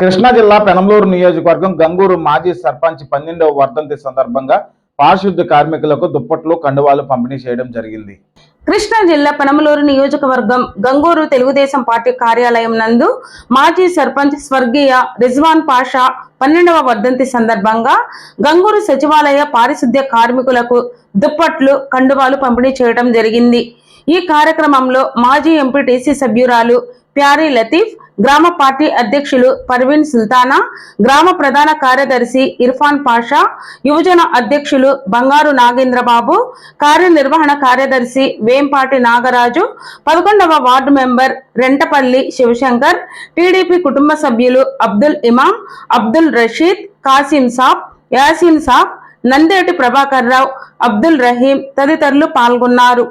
కృష్ణా జిల్లా పెనంలూరు నియోజకవర్గం గంగూరు మాజీ సర్పంచ్ పన్నెండవ వర్ధంతి సందర్భంగా పారిశుద్ధ కార్మికులకు దుప్పట్లు కండువాలు పంపిణీ చేయడం జరిగింది. కృష్ణా జిల్లా పెనమలూరు నియోజకవర్గం గంగూరు తెలుగుదేశం పార్టీ కార్యాలయం నందు మాజీ సర్పంచ్ స్వర్గీయ రిజ్వాన్ పాషా పన్నెండవ వర్ధంతి సందర్భంగా గంగూరు సచివాలయ పారిశుద్ధ్య కార్మికులకు దుప్పట్లు కండువాలు పంపిణీ చేయడం జరిగింది. ఈ కార్యక్రమంలో మాజీ ఎంపీటీసీ సభ్యురాలు ప్యారీ లతీఫ్ గ్రామ పార్టీ అధ్యక్షులు పర్వీన్ సుల్తానా గ్రామ ప్రధాన కార్యదర్శి ఇర్ఫాన్ పాషా యువజన అధ్యక్షులు బంగారు నాగేంద్రబాబు కార్యనిర్వహణ కార్యదర్శి వేంపాటి నాగరాజు పదకొండవ ward member Rentapalli Shivashankar TDP కుటుంబ సభ్యులు అబ్దుల్ ఇమాం అబ్దుల్ రషీద్ కాసిం సాబ్ యాసిన్ సాబ్ నందేటి ప్రభాకర్ రావు అబ్దుల్ రహీం తదితరులు పాల్గొన్నారు.